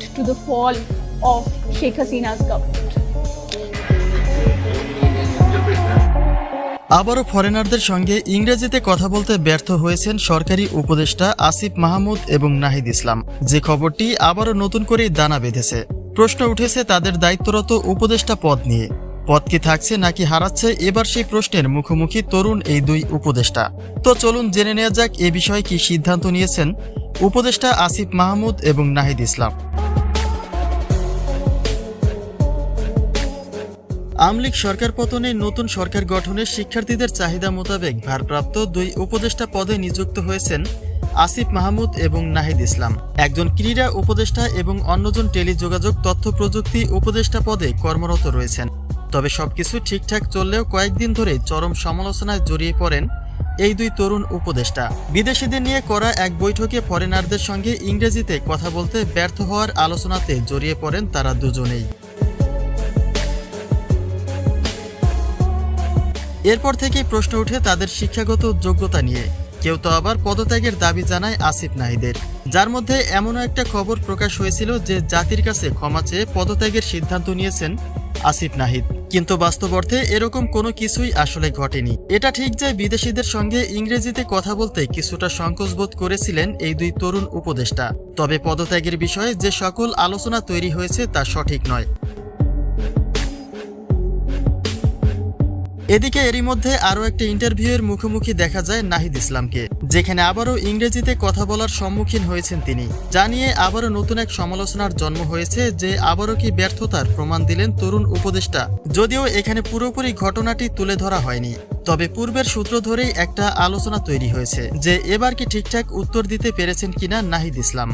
to the fall of Sheikh Hasina's government. আবারও ফরেনারদের সঙ্গে ইংরেজিতে কথা বলতে ব্যর্থ হয়েছেন সরকারি উপদেষ্টা আসিফ মাহমুদ এবং নাহিদ ইসলাম। যে খবরটি আবারও নতুন করেই দানা বেঁধেছে। প্রশ্ন উঠেছে তাদের দায়িত্বরত উপদেষ্টা পদ নিয়ে। পদ কি থাকছে নাকি হারাচ্ছে এবার সেই প্রশ্নের মুখোমুখি তরুণ এই দুই উপদেষ্টা। তো চলুন জেনে নেওয়া যাক এ বিষয়ে কি সিদ্ধান্ত নিয়েছেন উপদেষ্টা আসিফ মাহমুদ এবং নাহিদ ইসলাম। আমলিগ সরকার পতনে নতুন সরকার গঠনে শিক্ষার্থীদের চাহিদা মোতাবেক ভারপ্রাপ্ত দুই উপদেষ্টা পদে নিযুক্ত হয়েছেন আসিফ মাহমুদ এবং নাহিদ ইসলাম। একজন ক্রীড়া উপদেষ্টা এবং অন্যজন টেলিযোগাযোগ, তথ্য প্রযুক্তি উপদেষ্টা পদে কর্মরত রয়েছেন। তবে সবকিছু ঠিকঠাক চললেও কয়েকদিন ধরে চরম সমালোচনায় জড়িয়ে পড়েন এই দুই তরুণ উপদেষ্টা। বিদেশিদের নিয়ে করা এক বৈঠকে ফরেনারদের সঙ্গে ইংরেজিতে কথা বলতে ব্যর্থ হওয়ার আলোচনাতে জড়িয়ে পড়েন তারা দুজনেই। এরপর থেকেই প্রশ্ন ওঠে তাদের শিক্ষাগত যোগ্যতা নিয়ে। কেউ তো আবার পদত্যাগের দাবি জানায় আসিফ নাহিদের। যার মধ্যে এমনও একটা খবর প্রকাশ হয়েছিল যে জাতির কাছে ক্ষমা চেয়ে পদত্যাগের সিদ্ধান্ত নিয়েছেন আসিফ নাহিদ। কিন্তু বাস্তব অর্থে এরকম কোনো কিছুই আসলে ঘটেনি। এটা ঠিক যে বিদেশিদের সঙ্গে ইংরেজিতে কথা বলতে কিছুটা সংকোচ বোধ করেছিলেন এই দুই তরুণ উপদেষ্টা। তবে পদত্যাগের বিষয়ে যে সকল আলোচনা তৈরি হয়েছে তা সঠিক নয়। এদিকে এরই মধ্যে আরও একটি ইন্টারভিউয়ের মুখোমুখি দেখা যায় নাহিদ ইসলামকে, যেখানে আবারও ইংরেজিতে কথা বলার সম্মুখীন হয়েছেন তিনি। জানিয়ে আবারও নতুন এক সমালোচনার জন্ম হয়েছে যে আবারও কি ব্যর্থতার প্রমাণ দিলেন তরুণ উপদেষ্টা। যদিও এখানে পুরোপুরি ঘটনাটি তুলে ধরা হয়নি, তবে পূর্বের সূত্র ধরেই একটা আলোচনা তৈরি হয়েছে যে এবার কি ঠিকঠাক উত্তর দিতে পেরেছেন কিনা নাহিদ ইসলাম।